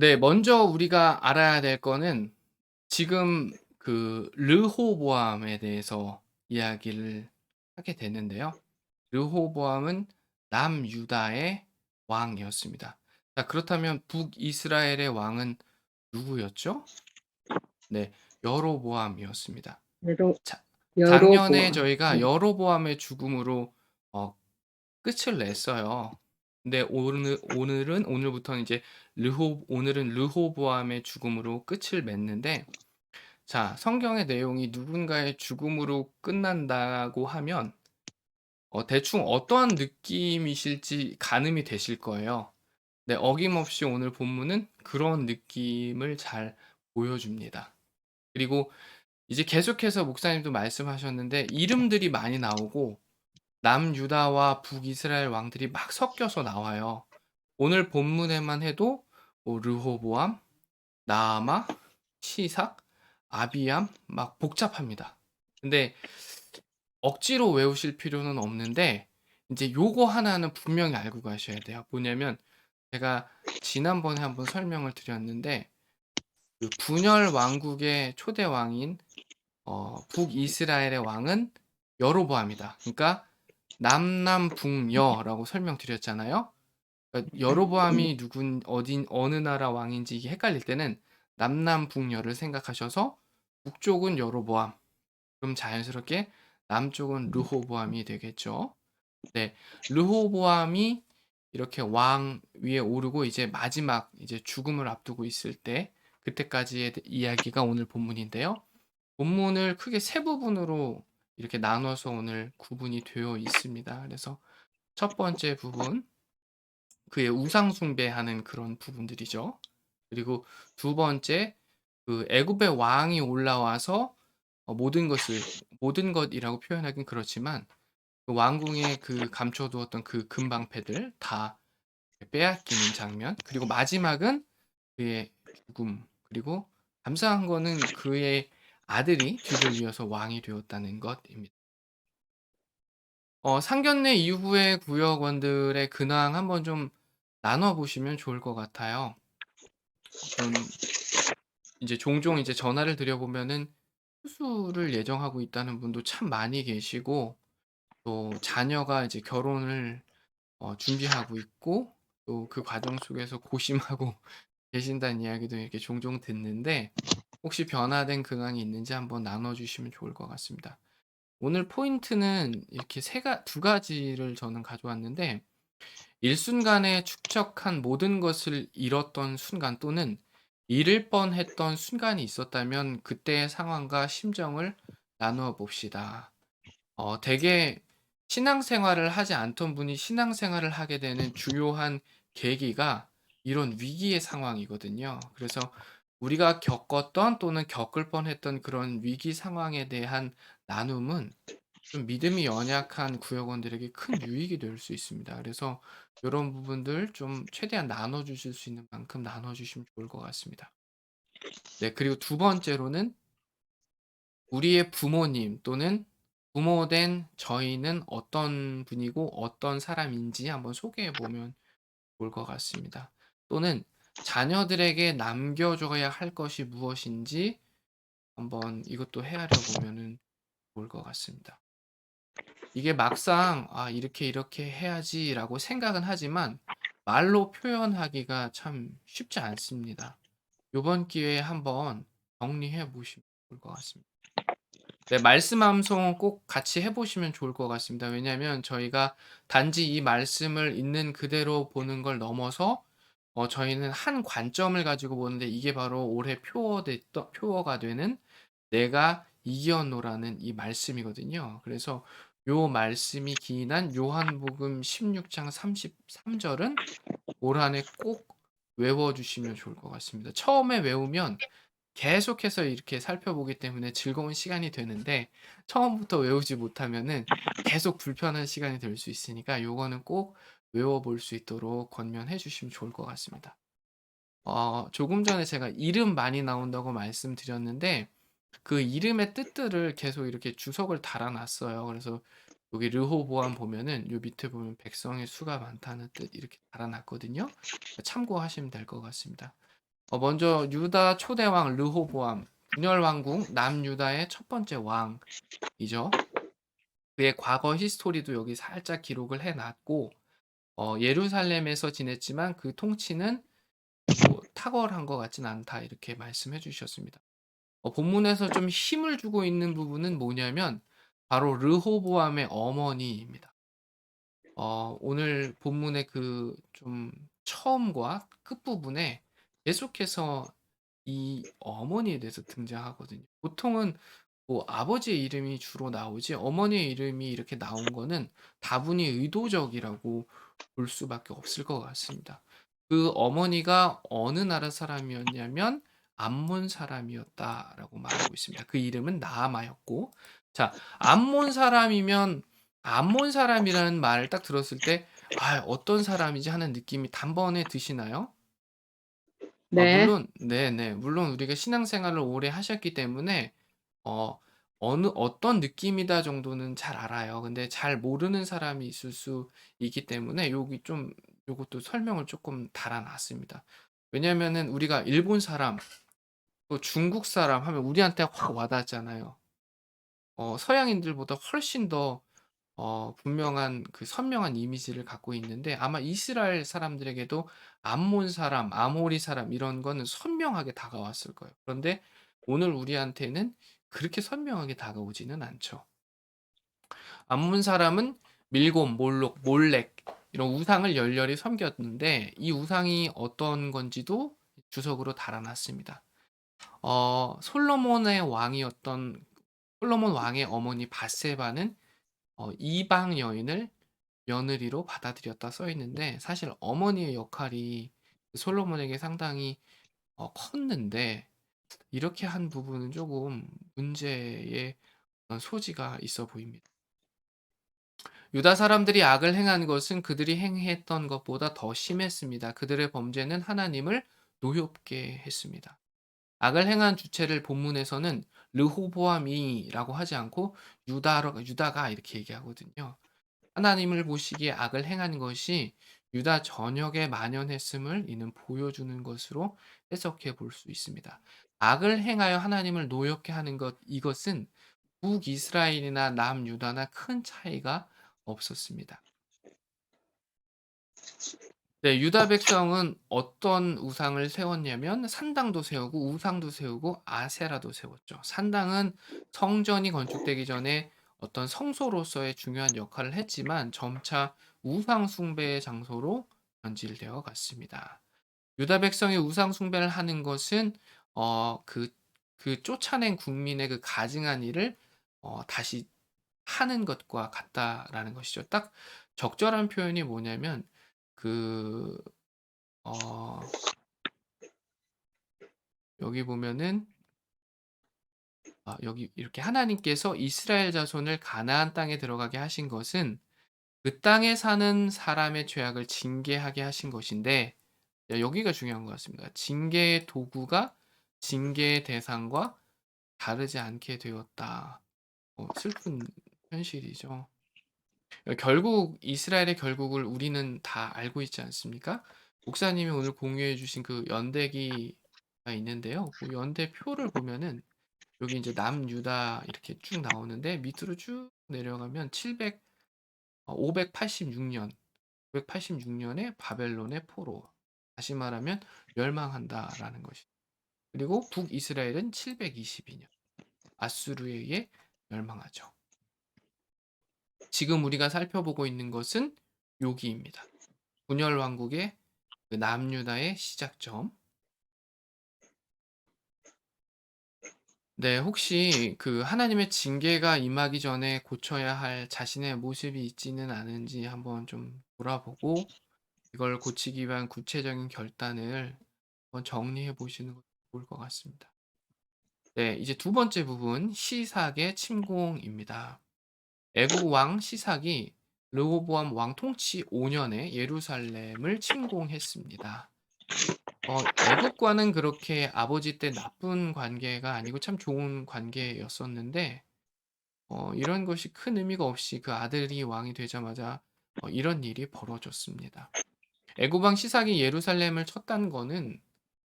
네. 먼저 우리가 알아야 될 거는 지금 그 르호보암에 대해서 이야기를 하게 되는데요. 르호보암은 남유다의 왕이었습니다. 자 그렇다면 북이스라엘의 왕은 누구였죠? 네. 여로보암이었습니다. 여로 자 작년에 여로보암. 저희가 네. 여로보암의 죽음으로 어 끝을 냈어요. 근데 오늘 오늘은 오늘부터는 이제 르호 오늘은 르호보암의 죽음으로 끝을 맺는데 자 성경의 내용이 누군가의 죽음으로 끝난다고 하면 어 대충 어떠한 느낌이실지 가늠이 되실 거예요. 네 어김없이 오늘 본문은 그런 느낌을 잘 보여줍니다. 그리고 이제 계속해서 목사님도 말씀하셨는데 이름들이 많이 나오고 남유다와 북이스라엘 왕들이 막 섞여서 나와요. 오늘 본문에만 해도 뭐 르호보암, 나아마, 시삭, 아비암 막 복잡합니다. 근데 억지로 외우실 필요는 없는데 인제 요거 하나는 분명히 알고 가셔야 돼요. 뭐냐면 제가 지난번에 한번 설명을 드렸는데 그 분열 왕국의 초대 왕인 어 북이스라엘의 왕은 여로보암이다. 그러니까 남남북여라고 설명드렸잖아요. 그러니까 여로보암이 누군 어딘 어느 나라 왕인지 이게 헷갈릴 때는 남남북여를 생각하셔서 북쪽은 여로보암 그럼 자연스럽게 남쪽은 르호보암이 되겠죠. 네. 르호보암이 이렇게 왕 위에 오르고 이제 마지막 이제 죽음을 앞두고 있을 때 그때까지의 이야기가 오늘 본문인데요. 본문을 크게 세 부분으로 이렇게 나눠서 오늘 구분이 되어 있습니다. 그래서 첫 번째 부분 그의 우상 숭배하는 그런 부분들이죠. 그리고 두 번째 그 애굽의 왕이 올라와서 어 모든 것을 모든 것이라고 표현하긴 그렇지만 그 왕궁에 그 감춰 두었던 그 금방패들 다 빼앗기는 장면 그리고 마지막은 그의 죽음 그리고 감사한 거는 그의 아들이 뒤를 이어서 왕이 되었다는 것입니다. 어 상견례 이후의 구역원들의 근황 한번 좀 나눠 보시면 좋을 것 같아요. 음 이제 종종 이제 전화를 드려 보면은 수술을 예정하고 있다는 분도 참 많이 계시고 또 자녀가 이제 결혼을 어 준비하고 있고 또 그 과정 속에서 고심하고 계신다는 이야기도 이렇게 종종 듣는데 혹시 변화된 근황이 있는지 한번 나눠 주시면 좋을 것 같습니다. 오늘 포인트는 이렇게 세가 두 가지를 저는 가져왔는데 일순간에 축적한 모든 것을 잃었던 순간 또는 잃을 뻔했던 순간이 있었다면 그때의 상황과 심정을 나누어 봅시다. 어 되게 신앙생활을 하지 않던 분이 신앙생활을 하게 되는 주요한 계기가 이런 위기의 상황이거든요. 그래서 우리가 겪었던 또는 겪을 뻔했던 그런 위기 상황에 대한 나눔은 좀 믿음이 연약한 구역원들에게 큰 유익이 될 수 있습니다. 그래서 요런 부분들 좀 최대한 나눠 주실 수 있는 만큼 나눠 주시면 좋을 것 같습니다. 네 그리고 두 번째로는 우리의 부모님 또는 부모 된 저희는 어떤 분이고 어떤 사람인지 한번 소개해 보면 좋을 것 같습니다. 또는 자녀들에게 남겨 줘야 할 것이 무엇인지 한번 이것도 헤아려 보면은 좋을 것 같습니다. 이게 막상 '아 이렇게, 이렇게 해야지.'라고 생각은 하지만 말로 표현하기가 참 쉽지 않습니다. 요번 기회에 한번 정리해 보시면 좋을 것 같습니다. 네 말씀 암송 꼭 같이 해 보시면 좋을 것 같습니다. 왜냐하면 저희가 단지 이 말씀을 있는 그대로 보는 걸 넘어서 어 저희는 한 관점을 가지고 보는데 이게 바로 올해 표어됐던 표어가 되는 "내가 이겨노라는" 이 말씀이거든요. 그래서 요 말씀이 기인한 요한복음 16장 33 절은 올 한해 꼭 외워 주시면 좋을 것 같습니다. 처음에 외우면 계속해서 이렇게 살펴보기 때문에 즐거운 시간이 되는데 처음부터 외우지 못하면은 계속 불편한 시간이 될 수 있으니까 요거는 꼭 외워 볼 수 있도록 권면해 주시면 좋을 것 같습니다. 어 조금 전에 제가 이름 많이 나온다고 말씀드렸는데 그 이름의 뜻들을 계속 이렇게 주석을 달아 놨어요. 그래서 여기 르호보암 보면은 요 밑에 보면 "백성의 수가 많다."는 뜻 이렇게 달아 놨거든요. 참고하시면 될 것 같습니다. 어 먼저 유다 초대 왕 르호보암 분열 왕국 남유다의 첫 번째 왕이죠. 그의 과거 히스토리도 여기 살짝 기록을 해 놨고 어 예루살렘에서 지냈지만 그 통치는 뭐 탁월한 것 같진 않다 이렇게 말씀해 주셨습니다. 어 본문에서 좀 힘을 주고 있는 부분은 뭐냐면 바로 르호보암의 어머니입니다. 어 오늘 본문의 그 좀 처음과 끝부분에 계속해서 이 어머니에 대해서 등장하거든요. 보통은 뭐 아버지의 이름이 주로 나오지 어머니의 이름이 이렇게 나온 거는 다분히 의도적이라고 볼 수밖에 없을 것 같습니다. 그 어머니가 어느 나라 사람이었냐면 암몬 사람이었다라고 말하고 있습니다. 그 이름은 나아마였고 자 암몬 사람이면 암몬 사람이라는 말을 딱 들었을 때 '아 어떤 사람이지?' 하는 느낌이 단번에 드시나요? 아 네. 물론 네네. 물론 우리가 신앙생활을 오래 하셨기 때문에 어 어느 '어떤 느낌이다.' 정도는 잘 알아요. 근데 잘 모르는 사람이 있을 수 있기 때문에 요기 좀 요것도 설명을 쪼끔 달아 놨습니다. 왜냐하면은 우리가 일본 사람 또 중국 사람 하면 우리한테 확 와 닿잖아요. 어 서양인들보다 훨씬 더 어 분명한 그 선명한 이미지를 갖고 있는데 아마 이스라엘 사람들에게도 암몬 사람, 아모리 사람 이런 거는 선명하게 다가왔을 거예요. 그런데 오늘 우리한테는 그렇게 선명하게 다가오지는 않죠. 암몬 사람은 밀곰, 몰록, 몰렉 이런 우상을 열렬히 섬겼는데 이 우상이 어떤 건지도 주석으로 달아 놨습니다. 어 솔로몬의 왕이었던 솔로몬 왕의 어머니 밧세바는 어 이방 여인을 며느리로 받아들였다 써 있는데 사실 어머니의 역할이 솔로몬에게 상당히 어 컸는데 이렇게 한 부분은 쪼금 문제의 어 소지가 있어 보입니다. 유다 사람들이 악을 행한 것은 그들이 행했던 것보다 더 심했습니다. 그들의 범죄는 하나님을 노엽게 했습니다. 악을 행한 주체를 본문에서는 르호보암이라고 하지 않고 유다로 유다가 이렇게 얘기하거든요. 하나님을 보시기에 악을 행한 것이 유다 전역에 만연했음을 이는 보여주는 것으로 해석해 볼 수 있습니다. 악을 행하여 하나님을 노엽게 하는 것 이것은 북이스라엘이나 남유다나 큰 차이가 없었습니다. 네. 유다 백성은 어떤 우상을 세웠냐면 산당도 세우고 우상도 세우고 아세라도 세웠죠. 산당은 성전이 건축되기 전에 어떤 성소로서의 중요한 역할을 했지만 점차 우상 숭배의 장소로 변질되어 갔습니다. 유다 백성이 우상 숭배를 하는 것은 어 그 그 쫓아낸 국민의 그 가증한 일을 어 다시 하는 것과 같다라는 것이죠. 딱 적절한 표현이 뭐냐면 그 어 여기 보면은 아 여기 이렇게 하나님께서 이스라엘 자손을 가나안 땅에 들어가게 하신 것은 그 땅에 사는 사람의 죄악을 징계하게 하신 것인데 네 여기가 중요한 것 같습니다. 징계의 도구가 징계의 대상과 다르지 않게 되었다. 어 슬픈 현실이죠. 어 결국 이스라엘의 결국을 우리는 다 알고 있지 않습니까? 목사님이 오늘 공유해 주신 그 연대기가 있는데요. 그 연대표를 보면은 여기 인제 남유다 이렇게 쭉 나오는데 밑으로 쭉 내려가면 700어586 년, 586 년에 바벨론의 포로 다시 말하면 멸망한다라는 것이 그리고 북이스라엘은 722년 아수르에 의해 멸망하죠. 지금 우리가 살펴보고 있는 것은 여기입니다. 분열 왕국의 그 남유다의 시작점. 네. 혹시 그 하나님의 징계가 임하기 전에 고쳐야 할 자신의 모습이 있지는 않은지 한번 좀 돌아보고 이걸 고치기 위한 구체적인 결단을 한번 정리해 보시는 것도 좋을 것 같습니다. 네. 이제 두 번째 부분 시삭의 침공입니다. 애국 왕 시삭이 르호보암 왕 통치 5 년에 예루살렘을 침공했습니다. 어 애국과는 그렇게 아버지 때 나쁜 관계가 아니고 참 좋은 관계였었는데 어 이런 것이 큰 의미가 없이 그 아들이 왕이 되자마자 어 이런 일이 벌어졌습니다. 애국 왕 시삭이 예루살렘을 쳤다는 거는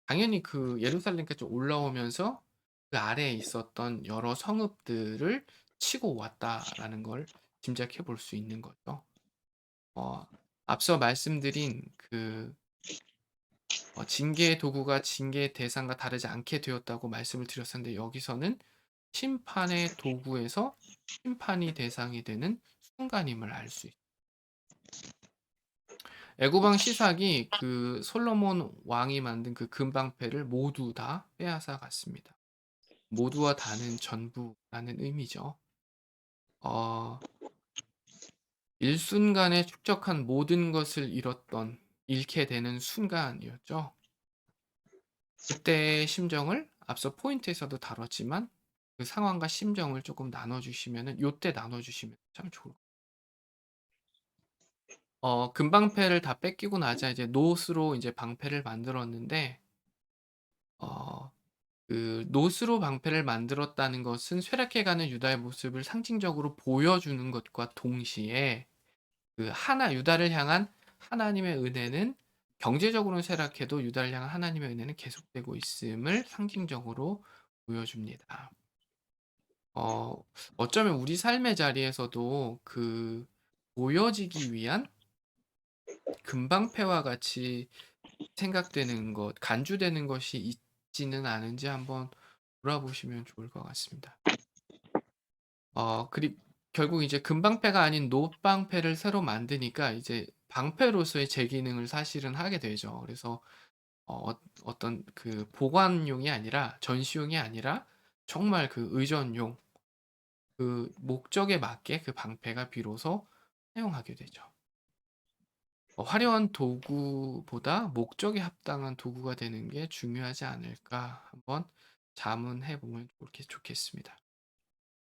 당연히 그 예루살렘까지 올라오면서 그 아래에 있었던 여러 성읍들을 치고 왔다라는 걸 짐작해 볼 수 있는 거죠. 어 앞서 말씀드린 그 어 징계의 도구가 징계의 대상과 다르지 않게 되었다고 말씀을 드렸었는데 여기서는 심판의 도구에서 심판이 대상이 되는 순간임을 알 수 있어요. 애고방 시삭이 그 솔로몬 왕이 만든 그 금방패를 모두 다 빼앗아 갔습니다. 모두와 다는 전부라는 의미죠. 어 일순간에 축적한 모든 것을 잃었던 잃게 되는 순간이었죠. 그때의 심정을 앞서 포인트에서도 다뤘지만 그 상황과 심정을 조금 나눠 주시면은 요때 나눠 주시면 참 좋을 것 어 금방패를 다 뺏기고 나자 이제 노스로 이제 방패를 만들었는데 어 그 노스로 방패를 만들었다는 것은 쇠락해가는 유다의 모습을 상징적으로 보여주는 것과 동시에 그 하나 유다를 향한 하나님의 은혜는 경제적으로는 쇠락해도 유다를 향한 하나님의 은혜는 계속되고 있음을 상징적으로 보여줍니다. 어 어쩌면 우리 삶의 자리에서도 그 보여지기 위한 금방패와 같이 생각되는 것, 간주되는 것이 있지는 않은지 한번 돌아보시면 좋을 것 같습니다. 어 그리 결국 이제 금방패가 아닌 노방패를 새로 만드니까 이제 방패로서의 제 기능을 사실은 하게 되죠. 그래서 어 어떤 그 보관용이 아니라 전시용이 아니라 정말 그 의전용 그 목적에 맞게 그 방패가 비로소 사용하게 되죠. 어 화려한 도구보다 목적에 합당한 도구가 되는 게 중요하지 않을까 한번 자문해 보면 좋겠 좋겠습니다.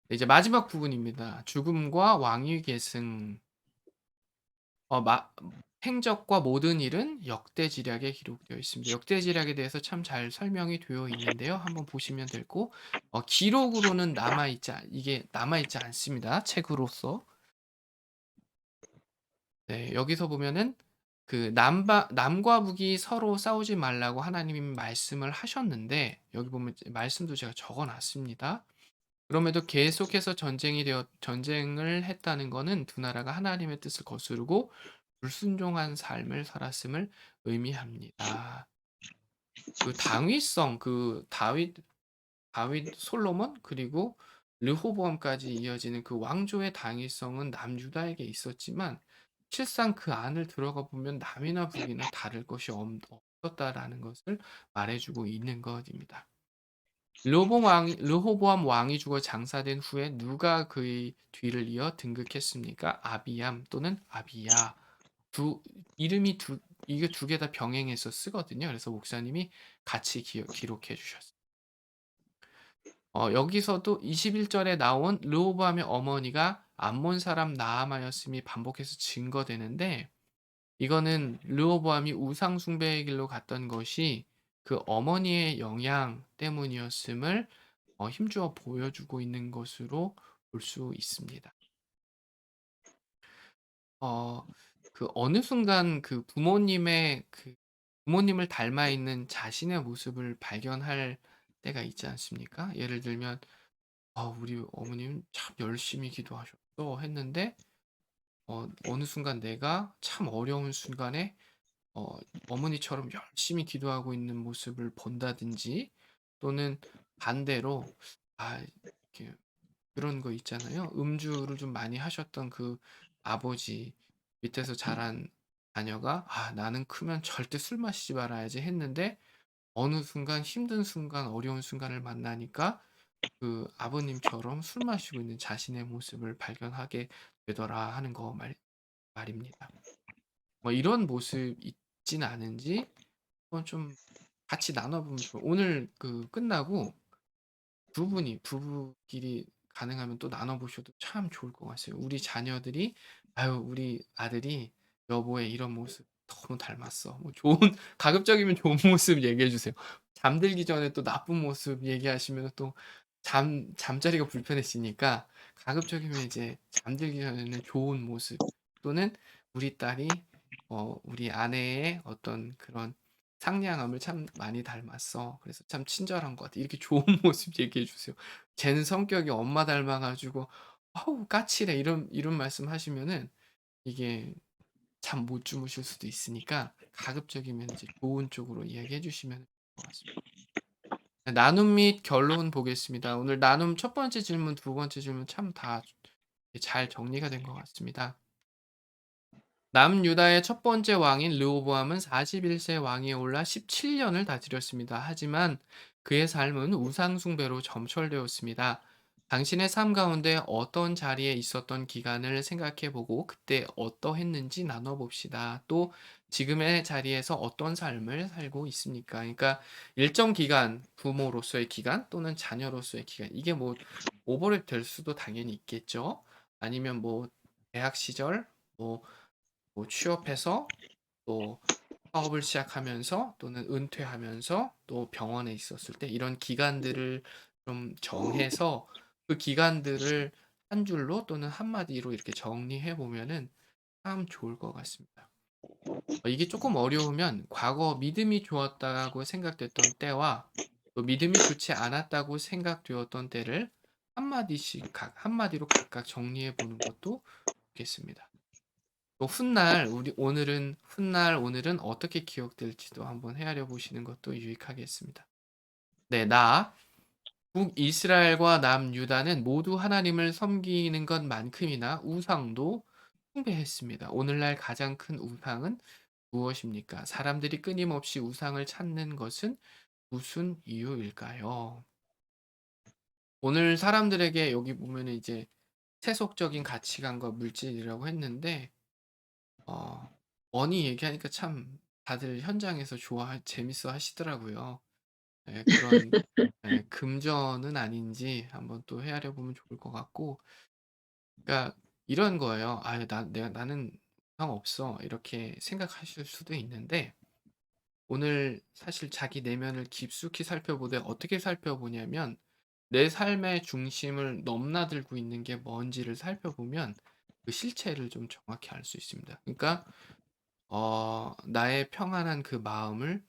네 이제 마지막 부분입니다. 죽음과 왕위 계승. 어 마 행적과 모든 일은 역대지략에 기록되어 있습니다. 역대지략에 대해서 참 잘 설명이 되어 있는데요. 한번 보시면 되고 어 기록으로는 남아 있지 않 이게 남아 있지 않습니다, 책으로서. 네. 여기서 보면은 그 남바 남과 북이 서로 싸우지 말라고 하나님이 말씀을 하셨는데 여기 보면 말씀도 제가 적어 놨습니다. 그럼에도 계속해서 전쟁이 되었 전쟁을 했다는 거는 두 나라가 하나님의 뜻을 거스르고 불순종한 삶을 살았음을 의미합니다. 그 당위성 그 다윗 다윗 솔로몬 그리고 르호보암까지 이어지는 그 왕조의 당위성은 남유다에게 있었지만 실상 그 안을 들어가 보면 남이나 북이나 다를 것이 엄 없었다라는 것을 말해 주고 있는 것입니다. 르호보암 왕이 르호보암 왕이 죽어 장사된 후에 누가 그의 뒤를 이어 등극했습니까? 아비암 또는 아비야. 두 이름이 두 이게 두 개 다 병행해서 쓰거든요. 그래서 목사님이 같이 기억 기록해 주셨어요. 어 여기서도 21 절에 나온 르호보암의 어머니가 암몬 사람 나아마였음이 반복해서 증거되는데 이거는 르호보암이 우상 숭배의 길로 갔던 것이 그 어머니의 영향 때문이었음을 어 힘주어 보여주고 있는 것으로 볼 수 있습니다. 어 그 어느 순간 그 부모님의 그 부모님을 닮아 있는 자신의 모습을 발견할 때가 있지 않습니까? 예를 들면 '아 우리 어머님 참 열심히 기도하셨어.' 했는데 어 어느 순간 내가 참 어려운 순간에 어 어머니처럼 열심히 기도하고 있는 모습을 본다든지 또는 반대로 아 이렇게 그런 거 있잖아요. 음주를 좀 많이 하셨던 그 아버지 밑에서 자란 자녀가 '아 나는 크면 절대 술 마시지 말아야지.' 했는데 어느 순간 힘든 순간 어려운 순간을 만나니까 그 아버님처럼 술 마시고 있는 자신의 모습을 발견하게 되더라 하는 거 말 말입니다. 뭐 이런 모습 있진 않은지 한번 좀 같이 나눠 보면 좋 오늘 그 끝나고 두 분이 부부끼리 가능하면 또 나눠 보셔도 참 좋을 것 같아요. 우리 자녀들이 "아유 우리 아들이 여보의 이런 모습 너무 닮았어." 뭐 좋은 가급적이면 좋은 모습 얘기해 주세요. 잠들기 전에 또 나쁜 모습 얘기하시면은 또잠 잠자리가 불편해지니까 가급적이면 이제 잠들기 전에는 좋은 모습 또는 우리 딸이 어 우리 아내의 어떤 그런 "상냥함을 참 많이 닮았어. 그래서 참 친절한 것 같아." 이렇게 좋은 모습 얘기해 주세요. "쟤는 성격이 엄마 닮아 가지고 아우 까칠해." 이런 이런 말씀하시면은 이게 잠 못 주무실 수도 있으니까 가급적이면 이제 좋은 쪽으로 이야기해 주시면 좋을 것 같습니다. 네 나눔 및 결론 보겠습니다. 오늘 나눔 첫 번째 질문, 두 번째 질문 참 다 잘 정리가 된 것 같습니다. 남유다의 첫 번째 왕인 르호보암은 41세 왕위에 올라 17년을 다스렸습니다. 하지만 그의 삶은 우상 숭배로 점철되었습니다. 당신의 삶 가운데 어떤 자리에 있었던 기간을 생각해 보고 그때 어떠했는지 나눠 봅시다. 또 지금의 자리에서 어떤 삶을 살고 있습니까? 그러니까 일정 기간, 부모로서의 기간 또는 자녀로서의 기간, 이게 뭐 오버랩 될 수도 당연히 있겠죠. 아니면 뭐 대학 시절, 뭐, 뭐 취업해서 또 사업을 시작하면서 또는 은퇴하면서 또 병원에 있었을 때 이런 기간들을 좀 정해서 그 기간들을 한 줄로 또는 한 마디로 이렇게 정리해 보면은 참 좋을 것 같습니다. 어 이게 쪼끔 어려우면 과거 믿음이 좋았다고 생각됐던 때와 또 믿음이 좋지 않았다고 생각되었던 때를 한 마디씩 각 한 마디로 각각 정리해 보는 것도 좋겠습니다. 또 훗날 우리 오늘은 훗날 오늘은 어떻게 기억될지도 한번 헤아려 보시는 것도 유익하겠습니다. 네, 나 북이스라엘과 남유다는 모두 하나님을 섬기는 것만큼이나 우상도 숭배했습니다. 오늘날 가장 큰 우상은 무엇입니까? 사람들이 끊임없이 우상을 찾는 것은 무슨 이유일까요? 오늘 사람들에게 여기 보면은 이제 세속적인 가치관과 물질이라고 했는데 어 머니 얘기하니까 참 다들 현장에서 좋아 재밌어 하시더라고요. 예 그런 예 금전은 아닌지 한번 또 헤아려 보면 좋을 것 같고 그러니까 이런 거예요. '아유 나 내가 나는 우상 없어.' 이렇게 생각하실 수도 있는데 오늘 사실 자기 내면을 깊숙이 살펴보되 어떻게 살펴보냐면 내 삶의 중심을 넘나들고 있는 게 뭔지를 살펴보면 그 실체를 좀 정확히 알 수 있습니다. 그러니까 어 나의 평안한 그 마음을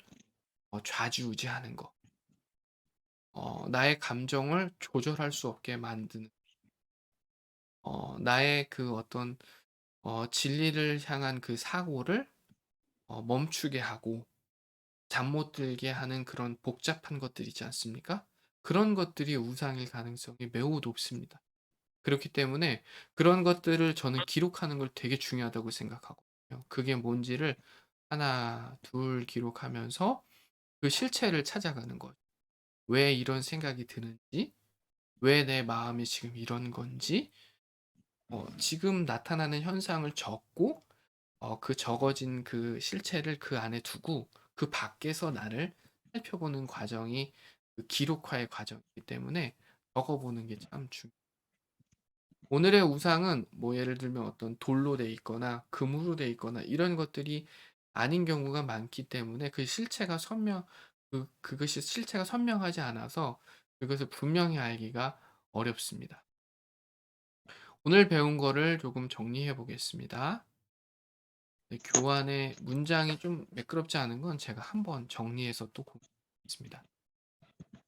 어 좌지우지하는 거. 어 나의 감정을 조절할 수 없게 만드는 어 나의 그 어떤 어 진리를 향한 그 사고를 어 멈추게 하고 잠 못 들게 하는 그런 복잡한 것들 있지 않습니까? 그런 것들이 우상일 가능성이 매우 높습니다. 그렇기 때문에 그런 것들을 저는 기록하는 걸 되게 중요하다고 생각하거든요. 그게 뭔지를 하나, 둘 기록하면서 그 실체를 찾아가는 거죠. 왜 이런 생각이 드는지, 왜 내 마음이 지금 이런 건지, 어 지금 나타나는 현상을 적고 어 그 적어진 그 실체를 그 안에 두고 그 밖에서 나를 살펴보는 과정이 그 기록화의 과정이기 때문에 적어 보는 게 참 중요 오늘의 우상은 뭐 예를 들면 어떤 돌로 돼 있거나 금으로 돼 있거나 이런 것들이 아닌 경우가 많기 때문에 그 실체가 선명 그 그것이 실체가 선명하지 않아서 그것을 분명히 알기가 어렵습니다. 오늘 배운 거를 조금 정리해 보겠습니다. 네 교환의 문장이 좀 매끄럽지 않은 건 제가 한번 정리해서 또 공유하겠습니다.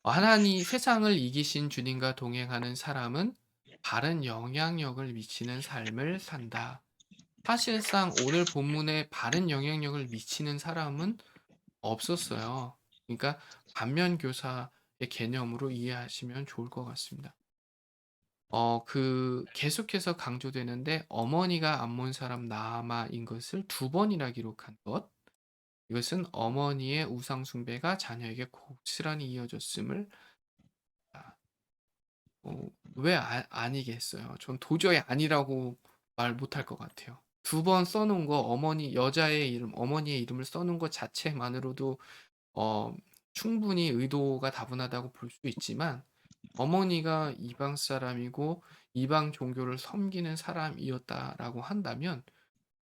어 하나님 세상을 이기신 주님과 동행하는 사람은 바른 영향력을 미치는 삶을 산다. 사실상 오늘 본문에 바른 영향력을 미치는 사람은 없었어요. 그러니까 반면 교사의 개념으로 이해하시면 좋을 것 같습니다. 어 그 계속해서 강조되는데 어머니가 암몬 사람 나아마인 것을 두 번이나 기록한 것. 이것은 어머니의 우상 숭배가 자녀에게 고스란히 이어졌음을 아어왜 아 아니겠어요. 전 도저히 아니라고 말 못할 것 같아요. 두 번 써 놓은 거 어머니 여자의 이름 어머니의 이름을 써 놓은 것 자체만으로도 어 충분히 의도가 다분하다고 볼 수 있지만 어머니가 이방 사람이고 이방 종교를 섬기는 사람이었다라고 한다면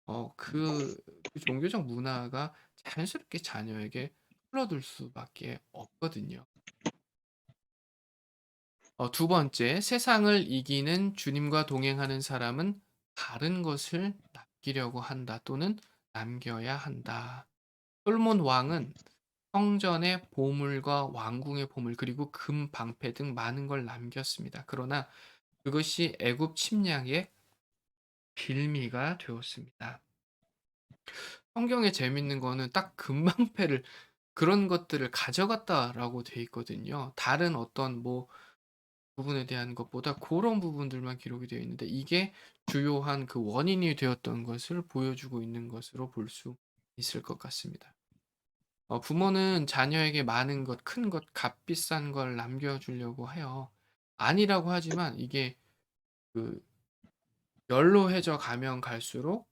어 그 그 종교적 문화가 자연스럽게 자녀에게 흘러들 수밖에 없거든요. 어 두 번째, 세상을 이기는 주님과 동행하는 사람은 다른 것을 남기려고 한다 또는 남겨야 한다. 솔몬 왕은 성전에 보물과 왕궁의 보물 그리고 금, 방패 등 많은 걸 남겼습니다. 그러나 그것이 애굽 침략의 빌미가 되었습니다. 성경에 재밌는 거는 딱 금방패를 그런 것들을 가져갔다라고 돼 있거든요. 다른 어떤 뭐 부분에 대한 것보다 그런 부분들만 기록이 되어 있는데 이게 주요한 그 원인이 되었던 것을 보여주고 있는 것으로 볼 수 있을 것 같습니다. 어, 부모는 자녀에게 많은 것, 큰 것, 값비싼 걸 남겨주려고 해요. 아니라고 하지만 이게 그 연로해져 가면 갈수록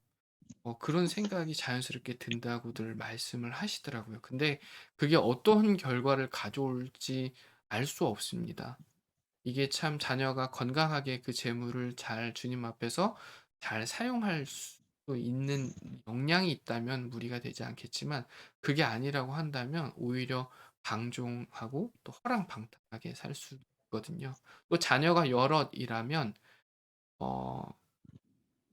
어, 그런 생각이 자연스럽게 든다고들 말씀을 하시더라고요. 근데 그게 어떤 결과를 가져올지 알 수 없습니다. 이게 참 자녀가 건강하게 그 재물을 잘 주님 앞에서 잘 사용할 수 있는 역량이 있다면 무리가 되지 않겠지만 그게 아니라고 한다면 오히려 방종하고 또 허랑방탕하게 살 수 있거든요. 또 자녀가 여럿이라면 어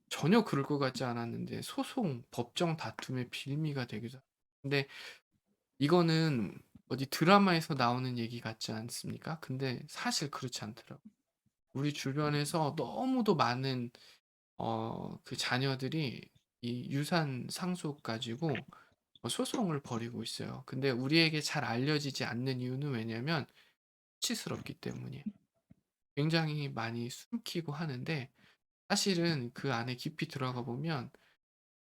전혀 그럴 것 같지 않았는데 소송, 법정 다툼의 빌미가 되기도 합니다. 근데 이거는 어디 드라마에서 나오는 얘기 같지 않습니까? 근데 사실 그렇지 않더라고요. 우리 주변에서 너무도 많은 어, 그 자녀들이 이 유산 상속 가지고 어, 소송을 벌이고 있어요. 근데 우리에게 잘 알려지지 않는 이유는 왜냐면 수치스럽기 때문이에요. 굉장히 많이 숨기고 하는데 사실은 그 안에 깊이 들어가 보면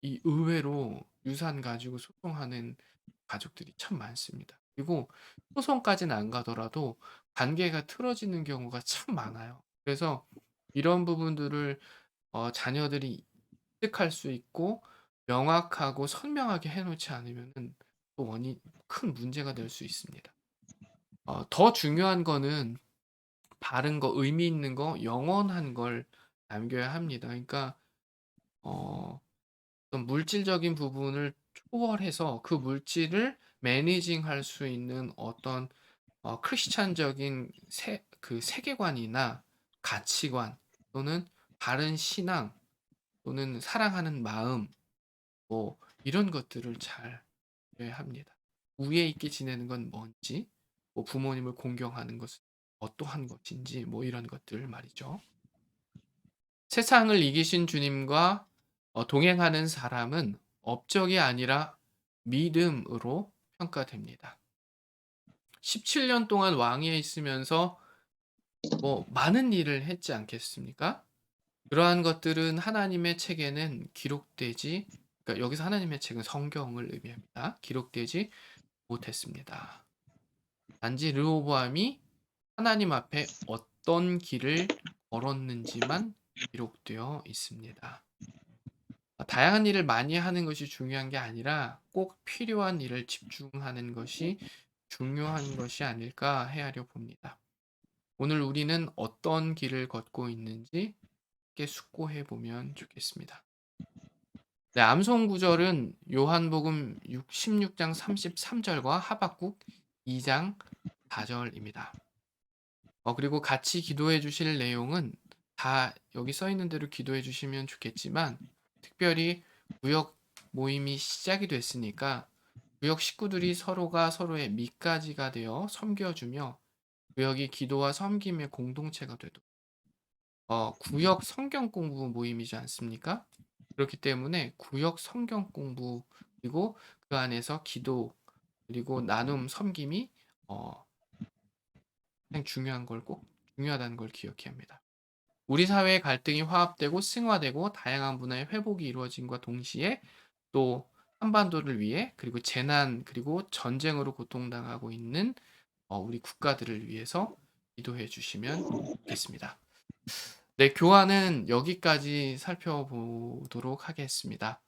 이 의외로 유산 가지고 소송하는 가족들이 참 많습니다. 그리고 소송까지는 안 가더라도 관계가 틀어지는 경우가 참 많아요. 그래서 이런 부분들을 어, 자녀들이 습득할 수 있고 명확하고 선명하게 해놓지 않으면은 또 원인 큰 문제가 될 수 있습니다. 어, 더 중요한 거는 바른 거, 의미 있는 거, 영원한 걸 남겨야 합니다. 그러니까 어, 어떤 물질적인 부분을 초월해서 그 물질을 매니징 할 수 있는 어떤 어, 크리스찬적인 세, 그 세계관이나 가치관 또는 바른 신앙 또는 사랑하는 마음 뭐 이런 것들을 잘 합니다. 우애 있게 지내는 건 뭔지, 뭐 부모님을 공경하는 것은 어떠한 것인지 뭐 이런 것들 말이죠. 세상을 이기신 주님과 어, 동행하는 사람은 업적이 아니라 믿음으로 평가됩니다. 17년 동안 왕위에 있으면서 뭐 많은 일을 했지 않겠습니까? 그러한 것들은 하나님의 책에는 기록되지 그러니까 여기서 하나님의 책은 성경을 의미합니다. 기록되지 못했습니다. 단지 르호보암이 하나님 앞에 어떤 길을 걸었는지만 기록되어 있습니다. 다양한 일을 많이 하는 것이 중요한 게 아니라 꼭 필요한 일을 집중하는 것이 중요한 것이 아닐까 헤아려 봅니다. 오늘 우리는 어떤 길을 걷고 있는지 함께 숙고해 보면 좋겠습니다. 네, 암송 구절은 요한복음 16장 33절과 하박국 2장 4절입니다. 어, 그리고 같이 기도해 주실 내용은 다 여기 써 있는 대로 기도해 주시면 좋겠지만 특별히 구역 모임이 시작이 됐으니까 구역 식구들이 서로가 서로의 밑가지가 되어 섬겨주며 구역이 기도와 섬김의 공동체가 되도록 어, 구역 성경 공부 모임이지 않습니까? 그렇기 때문에 구역 성경 공부 그리고 그 안에서 기도 그리고 나눔 섬김이 어, 가장 중요한 걸 꼭 중요하다는 걸 기억해야 합니다. 우리 사회의 갈등이 화합되고 승화되고 다양한 문화의 회복이 이루어진과 동시에 또 한반도를 위해 그리고 재난 그리고 전쟁으로 고통당하고 있는 어, 우리 국가들을 위해서 기도해 주시면 좋겠습니다. 네, 교환은 여기까지 살펴보도록 하겠습니다.